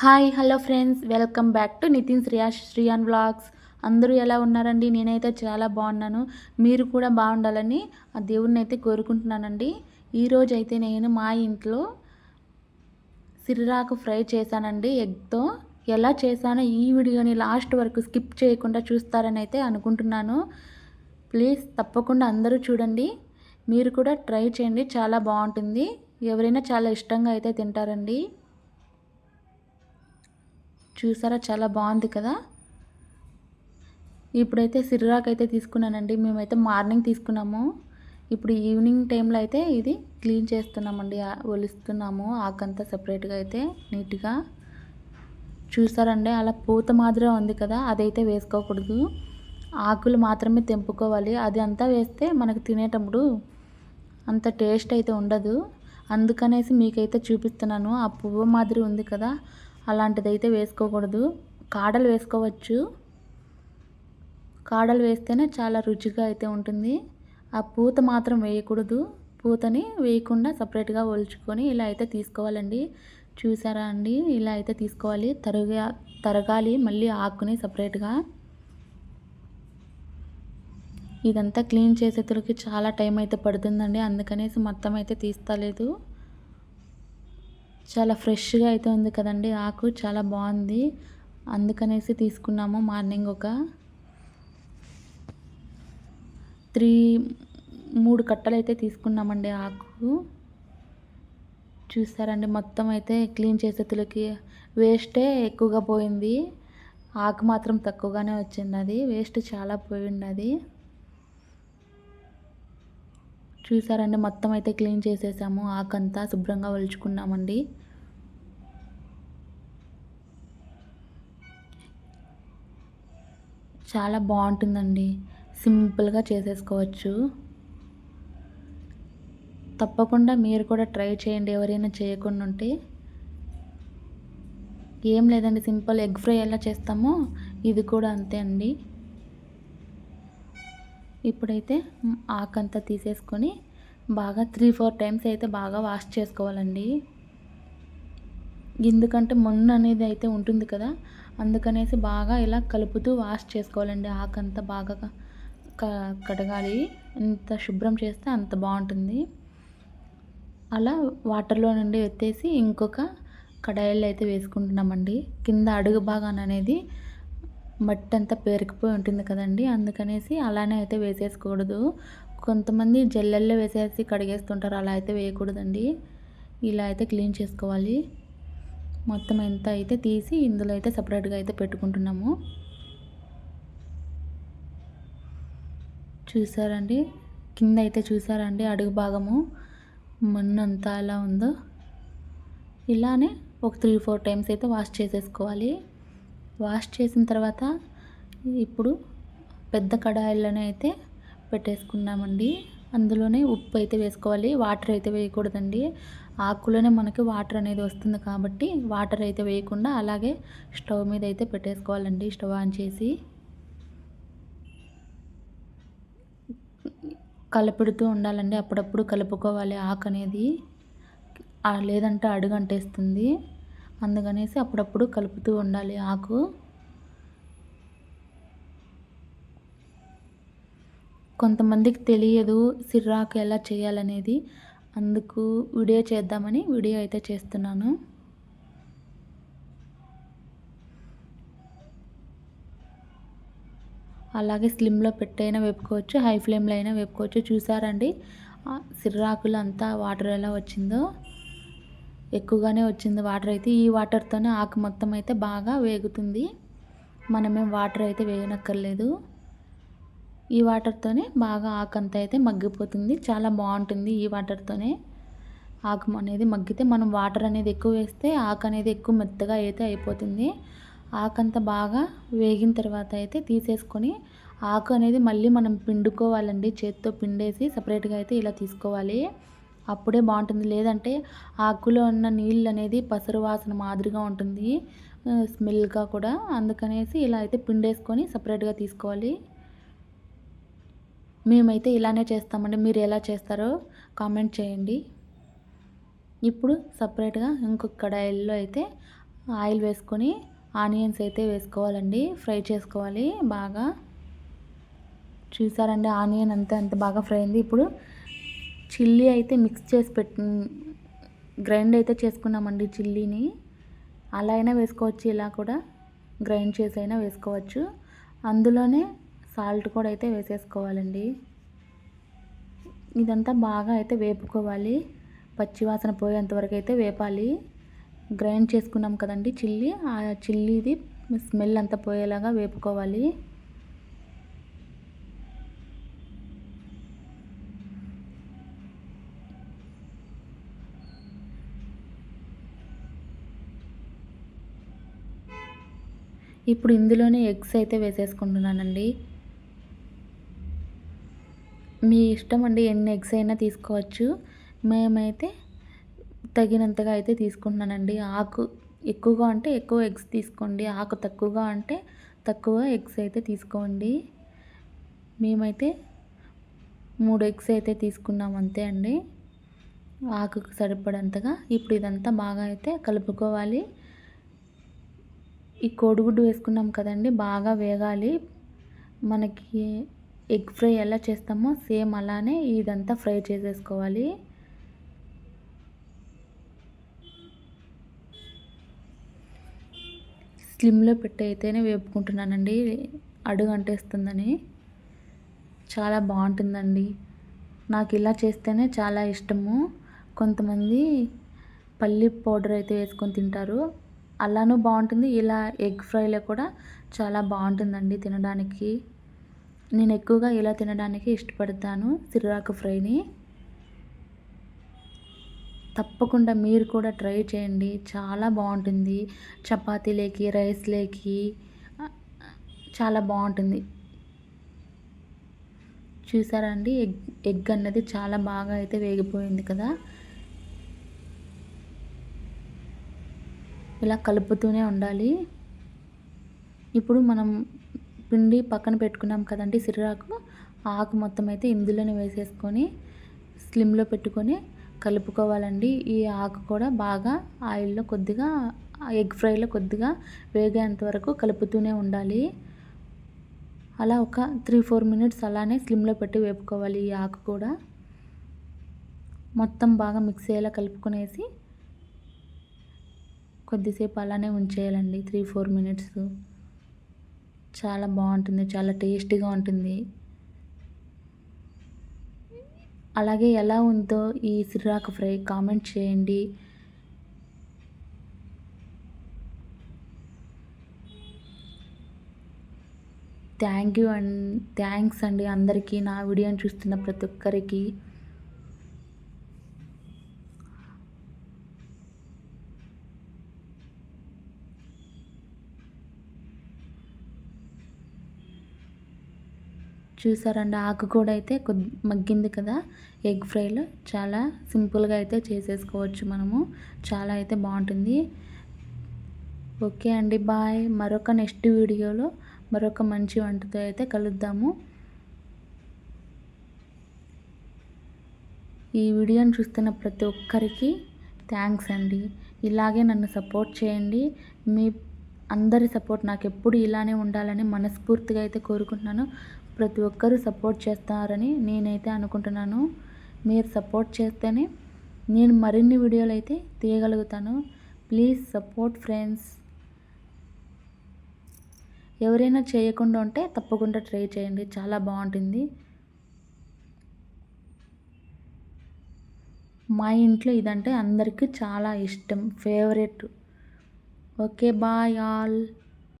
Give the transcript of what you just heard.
Hi hello friends. Welcome back to Nitin Shriya Shriyan vlogs. అందరూ ఎలా ఉన్నారండి? నేనైతే చాలా బాగున్నాను. మీరు కూడా బాగుండాలని ఆ దేవుడిని అయితే కోరుకుంటున్నానండి. ఈరోజు అయితే నేను మా ఇంట్లో సిరిరాకు ఫ్రై చేశానండి. ఎగ్తో ఎలా చేశానో ఈ వీడియోని లాస్ట్ వరకు స్కిప్ చేయకుండా చూస్తారని అయితే అనుకుంటున్నాను. ప్లీజ్ తప్పకుండా అందరూ చూడండి. మీరు కూడా ట్రై చేయండి. చాలా బాగుంటుంది. ఎవరైనా చాలా ఇష్టంగా అయితే తింటారండి. చూసారా? చాలా బాగుంది కదా? ఇప్పుడైతే సిర్రాక్ అయితే తీసుకున్నానండి. మేమైతే మార్నింగ్ తీసుకున్నాము. ఇప్పుడు ఈవినింగ్ టైంలో అయితే ఇది క్లీన్ చేస్తున్నామండి. ఒలుస్తున్నాము. ఆకంతా సపరేట్గా అయితే నీట్గా. చూసారండి? అలా పూత మాదిరి ఉంది కదా? అదైతే వేసుకోకూడదు. ఆకులు మాత్రమే తెంపుకోవాలి. అది అంతా వేస్తే మనకు తినేటప్పుడు అంత టేస్ట్ అయితే ఉండదు. అందుకనేసి మీకైతే చూపిస్తున్నాను. ఆ పువ్వు మాదిరి ఉంది కదా? అలాంటిది అయితే వేసుకోకూడదు. కాడలు వేసుకోవచ్చు. కాడలు వేస్తేనే చాలా రుచిగా అయితే ఉంటుంది. ఆ పూత మాత్రం వేయకూడదు. పూతని వేయకుండా సపరేట్గా ఒలుచుకొని ఇలా అయితే తీసుకోవాలండి. చూసారా అండి? ఇలా అయితే తీసుకోవాలి. తరగా తరగాలి. మళ్ళీ ఆకుని సపరేట్గా. ఇదంతా క్లీన్ చేసేతులకి చాలా టైం అయితే పడుతుందండి. అందుకనేసి మొత్తం అయితే తీస్తలేదు. చాలా ఫ్రెష్గా అయితే ఉంది కదండి ఆకు చాలా బాగుంది. అందుకనేసి తీసుకున్నాము మార్నింగ్ ఒక త్రీ మూడు కట్టలు అయితే తీసుకున్నామండి ఆకు. చూసారండి మొత్తం అయితే క్లీన్ చేసేతులకి వేస్టే ఎక్కువగా పోయింది. ఆకు మాత్రం తక్కువగానే వచ్చింది అది వేస్ట్ చాలా పోయింది అది చూసారండి మొత్తం అయితే క్లీన్ చేసేసాము. ఆకంతా శుభ్రంగా ఒలుచుకున్నామండి. చాలా బాగుంటుందండి. సింపుల్గా చేసేసుకోవచ్చు. తప్పకుండా మీరు కూడా ట్రై చేయండి ఎవరైనా చేయకుండా ఉంటే ఏం లేదండి సింపుల్ ఎగ్ ఫ్రై ఎలా చేస్తామో ఇది కూడా అంతే అండి. ఇప్పుడైతే ఆకంతా తీసేసుకొని బాగా త్రీ ఫోర్ టైమ్స్ అయితే బాగా వాష్ చేసుకోవాలండి. ఎందుకంటే మొన్న అనేది అయితే ఉంటుంది కదా అందుకనేసి బాగా ఇలా కలుపుతూ వాష్ చేసుకోవాలండి. ఆకంతా బాగా కడగాలి. ఎంత శుభ్రం చేస్తే అంత బాగుంటుంది. అలా వాటర్లో నుండి ఎత్తేసి ఇంకొక కడాయిల్లో అయితే వేసుకుంటున్నామండి. కింద అడుగు భాగాన్ని అనేది మట్టి అంతా పేరుకుపోయి ఉంటుంది కదండి. అందుకనేసి అలానే అయితే వేసేసుకోకూడదు. కొంతమంది జల్లెల్లో వేసేసి కడిగేస్తుంటారు. అలా అయితే వేయకూడదండి. ఇలా అయితే క్లీన్ చేసుకోవాలి. మొత్తం ఎంత అయితే తీసి ఇందులో అయితే సపరేట్గా అయితే పెట్టుకుంటున్నాము. చూసారండి? కింద అయితే చూసారండి అడుగు భాగము. మన్నంతా ఎలా ఉందో. ఇలానే ఒక త్రీ ఫోర్ టైమ్స్ అయితే వాష్ చేసేసుకోవాలి. వాష్ చేసిన తర్వాత ఇప్పుడు పెద్ద కడాయిలోనే అయితే పెట్టేసుకున్నామండి. అందులోనే ఉప్పు అయితే వేసుకోవాలి. వాటర్ అయితే వేయకూడదండి. ఆకులోనే మనకి వాటర్ అనేది వస్తుంది కాబట్టి వాటర్ అయితే వేయకుండా అలాగే స్టవ్ మీద అయితే పెట్టేసుకోవాలండి. స్టవ్ ఆన్ చేసి కలపెడుతూ ఉండాలండి. అప్పుడప్పుడు కలుపుకోవాలి ఆకు అనేది. లేదంటే అడుగంటేస్తుంది. అందుకనేసి అప్పుడప్పుడు కలుపుతూ ఉండాలి ఆకు. కొంతమందికి తెలియదు సిర్రాకు ఎలా చేయాలనేది. అందుకు వీడియో చేద్దామని వీడియో అయితే చేస్తున్నాను. అలాగే స్లిమ్లో పెట్టైనా వేపుకోవచ్చు హై ఫ్లేమ్లో అయినా వేపుకోవచ్చు. చూసారండి? సిర్రాకులు అంతా వాటర్ ఎలా వచ్చిందో. ఎక్కువగానే వచ్చింది వాటర్ అయితే. ఈ వాటర్తోనే ఆకు మొత్తం అయితే బాగా వేగుతుంది. మనమేం వాటర్ అయితే వేయనక్కర్లేదు. ఈ వాటర్తోనే బాగా ఆకు అంతా అయితే మగ్గిపోతుంది. చాలా బాగుంటుంది ఈ వాటర్తోనే ఆకు అనేది మగ్గితే మనం వాటర్ అనేది ఎక్కువ వేస్తే ఆకు అనేది ఎక్కువ మెత్తగా అయితే అయిపోతుంది. ఆకంతా బాగా వేగిన తర్వాత అయితే తీసేసుకొని ఆకు అనేది మళ్ళీ మనం పిండుకోవాలండి. చేత్తో పిండేసి సపరేట్గా అయితే ఇలా తీసుకోవాలి. అప్పుడే బాగుంటుంది. లేదంటే ఆకులో ఉన్న నీళ్ళు అనేది పసరు వాసన మాదిరిగా ఉంటుంది. స్మెల్గా కూడా. అందుకనేసి ఇలా అయితే పిండేసుకొని సపరేట్గా తీసుకోవాలి. మేమైతే ఇలానే చేస్తామండి. మీరు ఎలా చేస్తారో కామెంట్ చేయండి. ఇప్పుడు సపరేట్గా ఇంకొక కడాయిల్లో అయితే ఆయిల్ వేసుకొని ఆనియన్స్ అయితే వేసుకోవాలండి. ఫ్రై చేసుకోవాలి బాగా. చూసారండి ఆనియన్ అంతా ఎంత బాగా ఫ్రై అయింది. ఇప్పుడు చిల్లీ అయితే మిక్స్ చేసి పెట్టి గ్రైండ్ అయితే చేసుకున్నామండి చిల్లీని. అలా అయినా వేసుకోవచ్చు ఇలా కూడా గ్రైండ్ చేసి అయినా వేసుకోవచ్చు. అందులోనే సాల్ట్ కూడా అయితే వేసేసుకోవాలండి. ఇదంతా బాగా అయితే వేపుకోవాలి. పచ్చివాసన పోయేంతవరకు అయితే వేపాలి. గ్రైండ్ చేసుకున్నాం కదండి చిల్లీ. ఆ చిల్లీది స్మెల్ అంతా పోయేలాగా వేపుకోవాలి. ఇప్పుడు ఇందులోనే ఎగ్స్ అయితే వేసేసుకుంటున్నానండి. మీ ఇష్టం అండి ఎన్ని ఎగ్స్ అయినా తీసుకోవచ్చు. మేమైతే తగినంతగా అయితే తీసుకుంటున్నానండి. ఆకు ఎక్కువగా అంటే ఎక్కువ ఎగ్స్ తీసుకోండి. ఆకు తక్కువగా అంటే తక్కువ ఎగ్స్ అయితే తీసుకోండి. మేమైతే మూడు ఎగ్స్ అయితే తీసుకున్నాం అంతే అండి. ఆకుకు సరిపడంతగా ఇప్పుడు ఇదంతా బాగా అయితే కలుపుకోవాలి. ఈ కోడిగుడ్డు వేసుకున్నాం కదండి బాగా వేగాలి. మనకి ఎగ్ ఫ్రై ఎలా చేస్తామో సేమ్ అలానే ఇదంతా ఫ్రై చేసేసుకోవాలి. స్లిమ్లో పెట్టి అయితేనే వేపుకుంటున్నానండి అడుగు అంటేస్తుందని. చాలా బాగుంటుందండి. నాకు ఇలా చేస్తేనే చాలా ఇష్టము. కొంతమంది పల్లి పౌడర్ అయితే వేసుకొని తింటారు. అలానూ బాగుంటుంది. ఇలా ఎగ్ ఫ్రైలో కూడా చాలా బాగుంటుందండి తినడానికి. నేను ఎక్కువగా ఇలా తినడానికి ఇష్టపడతాను సిర్రాకు ఫ్రైని. తప్పకుండా మీరు కూడా ట్రై చేయండి. చాలా బాగుంటుంది. చపాతీలేకి రైస్లేకి చాలా బాగుంటుంది. చూసారా అండి? ఎగ్ ఎగ్ అన్నది చాలా బాగా అయితే వేగిపోయింది కదా? ఇలా కలుపుతూనే ఉండాలి. ఇప్పుడు మనం పిండి పక్కన పెట్టుకున్నాం కదండి సిర్రాకు ఆకు మొత్తం అయితే ఇందులోనే వేసేసుకొని స్లిమ్లో పెట్టుకొని కలుపుకోవాలండి. ఈ ఆకు కూడా బాగా ఆయిల్లో కొద్దిగా ఎగ్ ఫ్రైలో కొద్దిగా వేగేంత వరకు కలుపుతూనే ఉండాలి. అలా ఒక త్రీ ఫోర్ మినిట్స్ అలానే స్లిమ్లో పెట్టి వేపుకోవాలి ఈ ఆకు కూడా. మొత్తం బాగా మిక్స్ అయ్యేలా కలుపుకునేసి కొద్దిసేపు అలానే ఉంచేయాలండి. Three four minutes. చాలా బాగుంటుంది. చాలా టేస్టీగా ఉంటుంది. అలాగే ఎలా ఉందో ఈ సిర్రాకు ఫ్రై కామెంట్ చేయండి. థ్యాంక్ యూ అండ్ థ్యాంక్స్ అండి అందరికీ నా వీడియోని చూస్తున్న ప్రతి ఒక్కరికి. చూసారండి ఆకు కూడా అయితే కొద్ది మగ్గింది కదా. ఎగ్ ఫ్రైలో చాలా సింపుల్గా అయితే చేసేసుకోవచ్చు మనము. చాలా అయితే బాగుంటుంది. ఓకే అండి బాయ్. మరొక నెక్స్ట్ వీడియోలో మరొక మంచి వంటతో అయితే కలుద్దాము. ఈ వీడియోని చూస్తున్న ప్రతి ఒక్కరికి థ్యాంక్స్ అండి. ఇలాగే నన్ను సపోర్ట్ చేయండి. మీ అందరి సపోర్ట్ నాకు ఎప్పుడు ఇలానే ఉండాలని మనస్ఫూర్తిగా అయితే కోరుకుంటున్నాను. ప్రతి ఒక్కరూ సపోర్ట్ చేస్తారని నేనైతే అనుకుంటున్నాను. మీరు సపోర్ట్ చేస్తేనే నేను మరిన్ని వీడియోలు అయితే తీయగలుగుతాను. Please support friends. ఎవరైనా చేయకుండా ఉంటే తప్పకుండా ట్రై చేయండి. చాలా బాగుంటుంది. మా ఇంట్లో ఇదంటే అందరికీ చాలా ఇష్టం. ఫేవరెట్. Okay bye all.